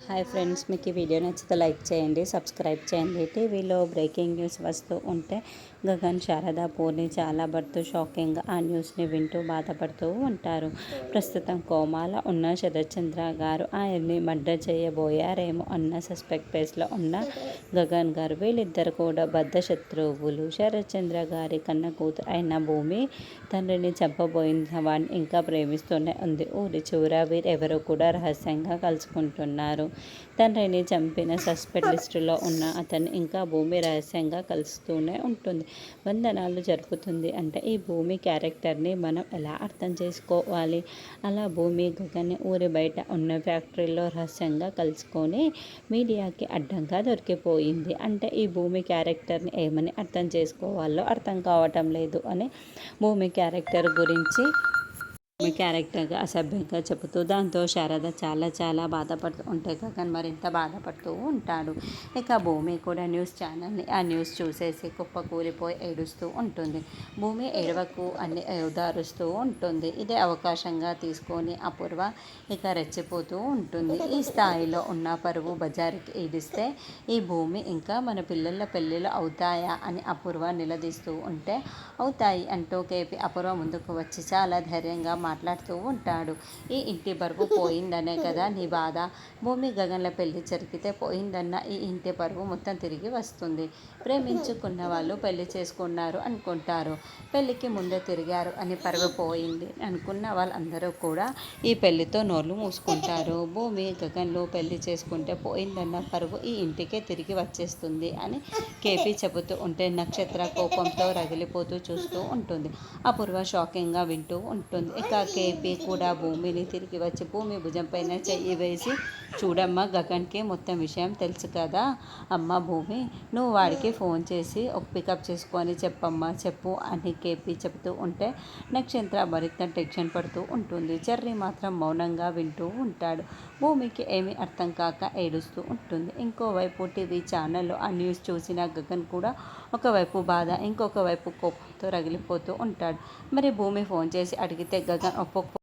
Hi friends మీకు ఈ video నచ్చితే లైక్ చేయండి సబ్స్క్రైబ్ చేయండి. టీవీలో బ్రేకింగ్ న్యూస్ వస్తూ ఉంటే గగన్ శారదా పూర్ణి చాలా పడుతూ షాకింగ్ ఆ న్యూస్ని వింటూ బాధపడుతూ ఉంటారు. ప్రస్తుతం కోమాల ఉన్న శరత్చంద్ర గారు ఆయన్ని మర్డర్ చేయబోయారేమో అన్న సస్పెక్ట్ ప్లేస్లో ఉన్న గగన్ గారు వీళ్ళిద్దరు కూడా బద్ధ శత్రువులు. శరత్చంద్ర గారి కన్న కూతురు అయిన భూమి తండ్రిని చంపబోయిన వాడిని ఇంకా ప్రేమిస్తూనే ఉంది. ఊరి చివర వీరెవరూ కూడా రహస్యంగా కలుసుకుంటున్నారు. తండ్రిని చంపిన సస్పెక్ట్ లిస్టులో ఉన్న అతన్ని ఇంకా భూమి రహస్యంగా కలుస్తూనే ఉంటుంది. వందనాలు జరుపుతుంది అంటే ఈ భూమి క్యారెక్టర్ని మనం ఎలా అర్థం చేసుకోవాలి? అలా భూమి గగన్ ఊరి బయట ఉన్న ఫ్యాక్టరీలో రహస్యంగా కలుసుకొని మీడియాకి అడ్డంగా దొరికిపోయింది. అంటే ఈ భూమి క్యారెక్టర్ని ఏమని అర్థం చేసుకోవాలో అర్థం కావటం లేదు అని భూమి క్యారెక్టర్ గురించి మీ క్యారెక్టర్గా అసభ్యంగా చెబుతూ దాంతో శారద చాలా చాలా బాధపడుతూ ఉంటే గగన్ మరింత బాధపడుతూ ఉంటాడు. ఇక భూమి కూడా న్యూస్ ఛానల్ని ఆ న్యూస్ చూసేసి కుప్ప కూలిపోయి ఏడుస్తూ ఉంటుంది. భూమి ఏడవకు అని ఉదారుస్తూ ఉంటుంది. ఇదే అవకాశంగా తీసుకొని అపూర్వ ఇక రెచ్చిపోతూ ఉంటుంది. ఈ స్థాయిలో ఉన్న పరువు బజారుకి ఏడిస్తే ఈ భూమి ఇంకా మన పిల్లల పెళ్ళిళ్ళు అవుతాయా అని అపూర్వ నిలదీస్తూ ఉంటే అవుతాయి అంటూ కేపీ అపూర్వ ముందుకు వచ్చి చాలా ధైర్యంగా మాట్లాడుతూ ఉంటాడు. ఈ ఇంటి పరువు పోయిందనే కదా నీ బాధ. భూమి గగన్ల పెళ్ళి జరిగితే పోయిందన్న ఈ ఇంటి పరువు మొత్తం తిరిగి వస్తుంది. ప్రేమించుకున్న వాళ్ళు పెళ్ళి చేసుకున్నారు అనుకుంటారు. పెళ్ళికి ముందే తిరిగారు అని పరువు పోయింది అనుకున్న వాళ్ళందరూ కూడా ఈ పెళ్ళితో నోళ్ళు మూసుకుంటారు. భూమి గగన్లు పెళ్ళి చేసుకుంటే పోయిందన్న పరువు ఈ ఇంటికే తిరిగి వచ్చేస్తుంది అని కేపీ చెబుతూ ఉంటే నక్షత్ర కోపంతో రగిలిపోతూ చూస్తూ ఉంటుంది. అపూర్వ షాకింగ్గా వింటూ ఉంటుంది. ఇక కేపీ కూడా భూమిని తిరిగి వచ్చి భూమి భుజంపైన చెయ్యి వేసి చూడమ్మా గగన్కి మొత్తం విషయం తెలుసు కదా. అమ్మ భూమి నువ్వు వాడికి ఫోన్ చేసి ఒక పికప్ చేసుకొని చెప్పమ్మా చెప్పు అని కేపి చెబుతూ ఉంటే నక్షత్ర మరింత టెన్షన్ పడుతూ ఉంటుంది. చెర్రి మాత్రం మౌనంగా వింటూ ఉంటాడు. భూమికి ఏమీ అర్థం కాక ఏడుస్తూ ఉంటుంది. ఇంకోవైపు టీవీ ఛానల్లో ఆ న్యూస్ చూసిన గగన్ కూడా ఒకవైపు బాధ ఇంకొక వైపు కోపంతో రగిలిపోతూ ఉంటాడు. మరి భూమి ఫోన్ చేసి అడిగితే గగన్ ఒక్కొక్క